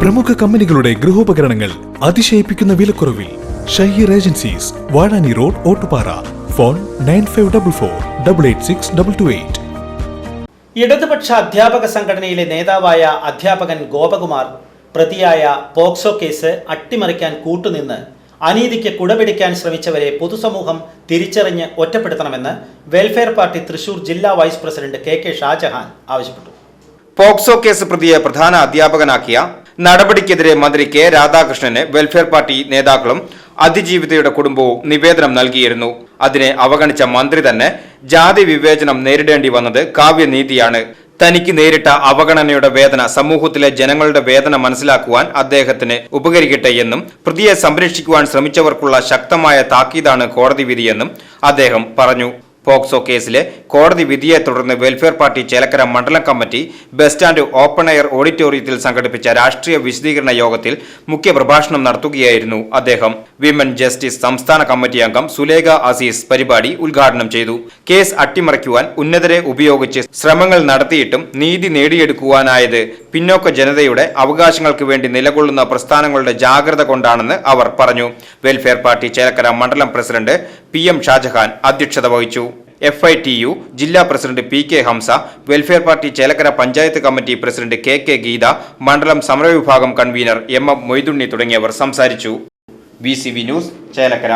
പ്രമുഖ കമ്പനികളുടെ ഗൃഹോപകരണങ്ങൾ അതിശയിപ്പിക്കുന്ന വിലക്കുറവിൽ Shaheer agencies Vazhani road Ottupara. Phone nine five double four double eight six double two eight. ഇടതുപക്ഷ അധ്യാപക സംഘടനയിലെ നേതാവായ അധ്യാപകൻ ഗോപകുമാർ പ്രതിയായ പോക്സോ കേസ് അട്ടിമറിക്കാൻ കൂട്ടുനിന്ന് അനീതിക്ക് കുടപിടിക്കാൻ ശ്രമിച്ചവരെ പൊതുസമൂഹം തിരിച്ചറിഞ്ഞ് ഒറ്റപ്പെടുത്തണമെന്ന് വെൽഫെയർ പാർട്ടി തൃശൂർ ജില്ലാ vice president K K Shajahan ആവശ്യപ്പെട്ടു. പോക്സോ കേസ് പ്രതിയെ പ്രധാന അധ്യാപകനാക്കിയ നടപടിക്കെതിരെ മന്ത്രി കെ രാധാകൃഷ്ണന് വെൽഫെയർ പാർട്ടി നേതാക്കളും അതിജീവിതയുടെ കുടുംബവും നിവേദനം നൽകിയിരുന്നു. അതിനെ അവഗണിച്ച മന്ത്രി തന്നെ ജാതി വിവേചനം നേരിടേണ്ടി വന്നത് കാവ്യനീതിയാണ്. തനിക്ക് നേരിട്ട അവഗണനയുടെ വേദന സമൂഹത്തിലെ ജനങ്ങളുടെ വേദന മനസ്സിലാക്കുവാൻ അദ്ദേഹത്തിന് ഉപകരിക്കട്ടെ എന്നും പ്രതിയെ സംരക്ഷിക്കുവാൻ ശ്രമിച്ചവർക്കുള്ള ശക്തമായ താക്കീതാണ് കോടതി വിധിയെന്നും അദ്ദേഹം പറഞ്ഞു. പോക്സോ കേസിലെ കോടതി വിധിയെ തുടർന്ന് വെൽഫെയർ പാർട്ടി ചേലക്കര മണ്ഡലം committee bus stand open air ഓഡിറ്റോറിയത്തിൽ സംഘടിപ്പിച്ച രാഷ്ട്രീയ വിശദീകരണ യോഗത്തിൽ മുഖ്യപ്രഭാഷണം നടത്തുകയായിരുന്നു അദ്ദേഹം. വിമൻ ജസ്റ്റിസ് സംസ്ഥാന കമ്മിറ്റി അംഗം സുലേഖ അസീസ് പരിപാടി ഉദ്ഘാടനം ചെയ്തു. കേസ് അട്ടിമറിക്കുവാൻ ഉന്നതരെ ഉപയോഗിച്ച് ശ്രമങ്ങൾ നടത്തിയിട്ടും നീതി നേടിയെടുക്കുവാനായത് പിന്നോക്ക ജനതയുടെ അവകാശങ്ങൾക്ക് വേണ്ടി നിലകൊള്ളുന്ന പ്രസ്ഥാനങ്ങളുടെ ജാഗ്രത കൊണ്ടാണെന്ന് അവർ പറഞ്ഞു. വെൽഫെയർ പാർട്ടി ചേലക്കര മണ്ഡലം പ്രസിഡന്റ് പി എം ഷാജഹാൻ അധ്യക്ഷത വഹിച്ചു. എഫ് ഐ ടി യു ജില്ലാ president P K Hamza welfare party Chelakkara panchayat committee president K K Geetha മണ്ഡലം സമരവിഭാഗം കൺവീനർ എം എം മൊയ്തുണ്ണി തുടങ്ങിയവർ സംസാരിച്ചു. V C V news Chelakkara.